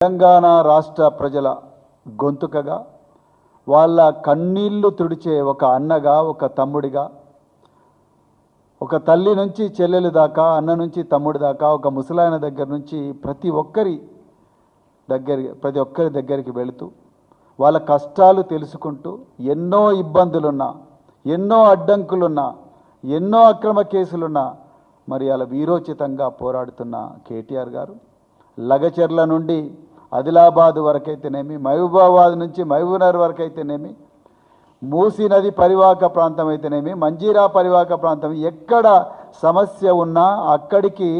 తెలంగాణ రాష్ట్ర ప్రజల గొంతుకగా వాళ్ళ కన్నీళ్ళు తుడిచే ఒక అన్నగా ఒక తమ్ముడిగా ఒక తల్లి నుంచి చెల్లెలు దాకా అన్న నుంచి తమ్ముడి దాకా ఒక ముసలాయన దగ్గర నుంచి ప్రతి ఒక్కరి దగ్గర ప్రతి ఒక్కరి దగ్గరికి వెళుతూ వాళ్ళ కష్టాలు తెలుసుకుంటూ ఎన్నో ఇబ్బందులున్నా ఎన్నో అడ్డంకులున్నా ఎన్నో అక్రమ కేసులున్నా మరి అలా వీరోచితంగా పోరాడుతున్న కేటీఆర్ గారు లగచెర్ల నుండి ఆదిలాబాద్ వరకైతేనేమి మహబూబాబాద్ నుంచి మహబూబ్నగర్ వరకైతేనేమి మూసీ నది పరివాహక ప్రాంతం అయితేనేమి మంజీరా పరివాహక ప్రాంతం ఎక్కడ సమస్య ఉన్నా అక్కడికి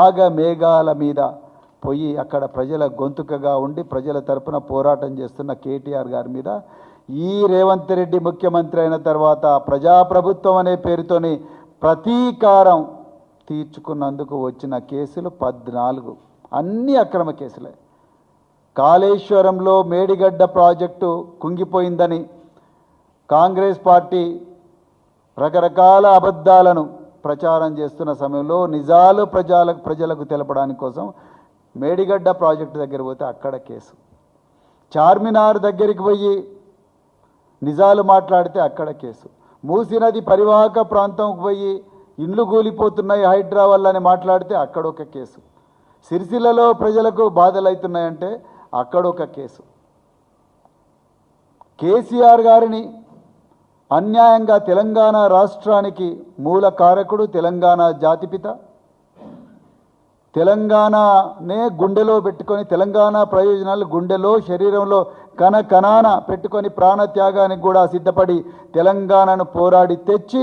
ఆగ మేఘాల మీద పోయి అక్కడ ప్రజల గొంతుకగా ఉండి ప్రజల తరపున పోరాటం చేస్తున్న కేటీఆర్ గారి మీద ఈ రేవంత్ రెడ్డి ముఖ్యమంత్రి అయిన తర్వాత ప్రజాప్రభుత్వం అనే పేరుతోని ప్రతీకారం తీర్చుకున్నందుకు వచ్చిన కేసులు పద్నాలుగు. అన్ని అక్రమ కేసులే. కాళేశ్వరంలో మేడిగడ్డ ప్రాజెక్టు కుంగిపోయిందని కాంగ్రెస్ పార్టీ రకరకాల అబద్ధాలను ప్రచారం చేస్తున్న సమయంలో నిజాలు ప్రజలకు ప్రజలకు తెలపడానికి కోసం మేడిగడ్డ ప్రాజెక్టు దగ్గర పోతే అక్కడ కేసు. చార్మినార్ దగ్గరికి పోయి నిజాలు మాట్లాడితే అక్కడ కేసు. మూసీ నది పరివాహక ప్రాంతంకు పోయి ఇండ్లు కూలిపోతున్నాయి హైడ్రా వల్ల అని మాట్లాడితే అక్కడ ఒక కేసు. సిరిసిల్లలో ప్రజలకు బాధలు అవుతున్నాయంటే అక్కడ ఒక కేసు. కేసీఆర్ గారిని అన్యాయంగా తెలంగాణ రాష్ట్రానికి మూల కారకుడు తెలంగాణ జాతిపిత తెలంగాణనే గుండెలో పెట్టుకొని తెలంగాణ ప్రయోజనాలు గుండెలో శరీరంలో కణ కణాన పెట్టుకొని ప్రాణత్యాగానికి కూడా సిద్ధపడి తెలంగాణను పోరాడి తెచ్చి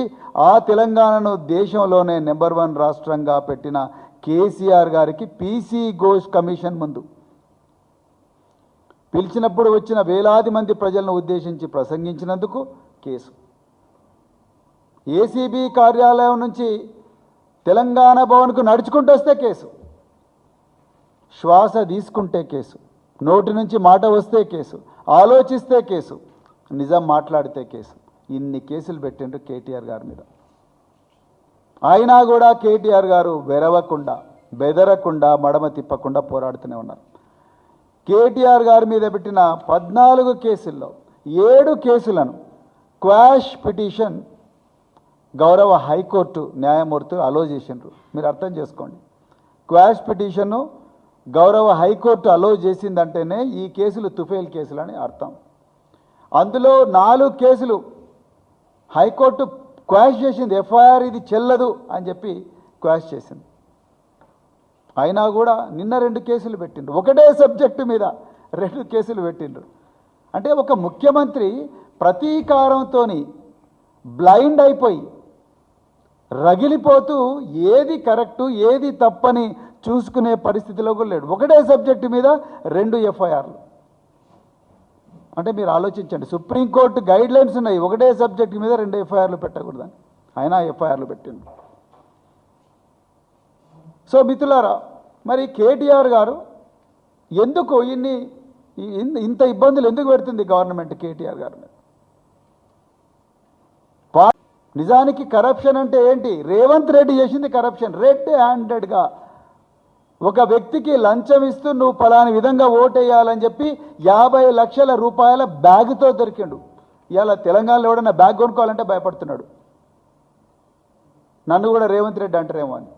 ఆ తెలంగాణను దేశంలోనే నెంబర్ వన్ రాష్ట్రంగా పెట్టిన కేసీఆర్ గారికి పీసీ ఘోష్ కమిషన్ ముందు. పిలిచినప్పుడు వచ్చిన వేలాది మంది ప్రజలను ఉద్దేశించి ప్రసంగించినందుకు కేసు. ఏసీబీ కార్యాలయం నుంచి తెలంగాణ భవన్కు నడుచుకుంటూ వస్తే కేసు. శ్వాస తీసుకుంటే కేసు. నోటి నుంచి మాట వస్తే కేసు. ఆలోచిస్తే కేసు. నిజం మాట్లాడితే కేసు. ఇన్ని కేసులు పెట్టిండ్రు కేటీఆర్ గారి మీద. అయినా కూడా కేటీఆర్ గారు వెరవకుండా బెదరకుండా మడమ తిప్పకుండా పోరాడుతూనే ఉన్నారు. కేటీఆర్ గారి మీద పెట్టిన పద్నాలుగు కేసుల్లో ఏడు కేసులను క్వాష్ పిటిషన్ గౌరవ హైకోర్టు న్యాయమూర్తులు అలో చేసిండ్రు. మీరు అర్థం చేసుకోండి. క్వాష్ పిటిషన్ను గౌరవ హైకోర్టు అలో చేసిందంటేనే ఈ కేసులు తుఫేల్ కేసులు అని అర్థం. అందులో నాలుగు కేసులు హైకోర్టు క్వాష్ చేసింది ఎఫ్ఐఆర్ ఇది చెల్లదు అని చెప్పి క్వాష్ చేసింది. అయినా కూడా నిన్న రెండు కేసులు పెట్టిండ్రు. ఒకటే సబ్జెక్టు మీద రెండు కేసులు పెట్టిండ్రు. అంటే ఒక ముఖ్యమంత్రి ప్రతీకారంతో బ్లైండ్ అయిపోయి రగిలిపోతూ ఏది కరెక్టు ఏది తప్పని చూసుకునే పరిస్థితిలో కూడా లేడు. ఒకటే సబ్జెక్టు మీద రెండు ఎఫ్ఐఆర్లు. అంటే మీరు ఆలోచించండి సుప్రీంకోర్టు గైడ్ లైన్స్ ఉన్నాయి. ఒకటే సబ్జెక్ట్ మీద రెండు ఎఫ్ఐఆర్లు పెట్టకూడదని. అయినా ఎఫ్ఐఆర్లు పెట్టిండు సో మిత్రులారా మరి కేటీఆర్ గారు ఎందుకు ఇన్ని ఇంత ఇబ్బందులు ఎందుకు పెడుతుంది గవర్నమెంట్ కేటీఆర్ గారు మీద? నిజానికి కరప్షన్ అంటే ఏంటి? రేవంత్ రెడ్డి చేసింది కరప్షన్ రెడ్ హ్యాండెడ్గా ఒక వ్యక్తికి లంచం ఇస్తూ నువ్వు పలాని విధంగా ఓటేయాలని చెప్పి యాభై లక్షల రూపాయల బ్యాగ్తో దొరికిండు. ఇవాళ తెలంగాణలో ఎవడన్నా బ్యాగ్ కొనుక్కోవాలంటే భయపడుతున్నాడు. నన్ను కూడా రేవంత్ రెడ్డి అంటారేమో అని.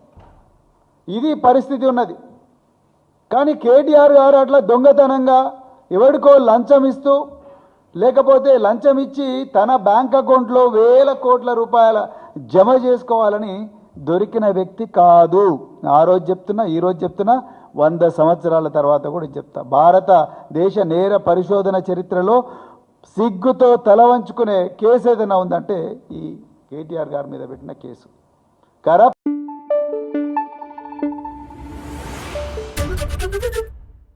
ఇది పరిస్థితి ఉన్నది. కానీ కేటీఆర్ గారు అట్లా దొంగతనంగా ఎవరికో లంచం ఇస్తూ లేకపోతే లంచం ఇచ్చి తన బ్యాంక్ అకౌంట్లో వేల కోట్ల రూపాయల జమ చేసుకోవాలని దొరికిన వ్యక్తి కాదు. ఆ రోజు చెప్తున్నా ఈ రోజు చెప్తున్నా వంద సంవత్సరాల తర్వాత కూడా చెప్తా. భారతదేశ నేర పరిశోధన చరిత్రలో సిగ్గుతో తల వంచుకునే కేసు ఏదైనా ఉందంటే ఈ కేటీఆర్ గారి మీద పెట్టిన కేసు. కరప్